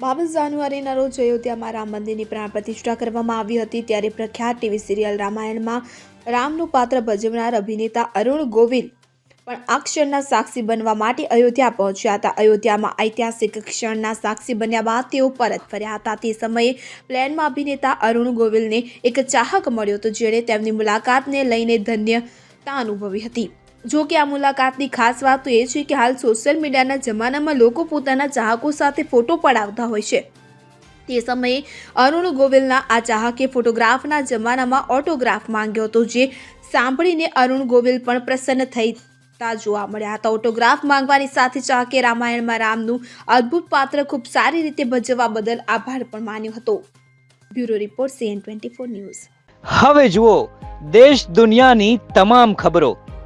બાવીસ જાન્યુઆરીના રોજ અયોધ્યામાં રામ મંદિરની પ્રાણ પ્રતિષ્ઠા કરવામાં આવી હતી. ત્યારે પ્રખ્યાત ટીવી સિરિયલ રામાયણમાં રામનું પાત્ર ભજવનાર અભિનેતા અરુણ ગોવિલ પણ આ ક્ષણના સાક્ષી બનવા માટે અયોધ્યા પહોંચ્યા હતા. અયોધ્યામાં ઐતિહાસિક ક્ષણના સાક્ષી બન્યા બાદ તેઓ પરત ફર્યા હતા. તે સમયે પ્લેનમાં અભિનેતા અરુણ ગોવિલને એક ચાહક મળ્યો હતો, જેણે તેમની મુલાકાતને લઈને ધન્યતા અનુભવી હતી. જો કે આ મુલાકાતની ખાસ વાત તો એ છે કે હાલ સોશિયલ મીડિયાના જમાનામાં લોકો પોતાના ચાહકો સાથે ફોટો પડાવતા હોય છે. તે સમયે અરુણ ગોવિલના આ ચાહકે ફોટોગ્રાફના જમાનામાં ઓટોગ્રાફ માંગ્યો હતો, જે સાંભળીને અરુણ ગોવિલ પણ પ્રસન્ન થઈ જોવા મળ્યા હતા. ઓટોગ્રાફ માંગવાની સાથે ચાહકે રામાયણમાં રામનું અદ્ભુત પાત્ર ખૂબ સારી રીતે ભજવવા બદલ આભાર પણ માન્યો હતો. Bureau report C N twenty four news. હવે જુઓ, દેશ દુનિયાની તમામ ખબરો.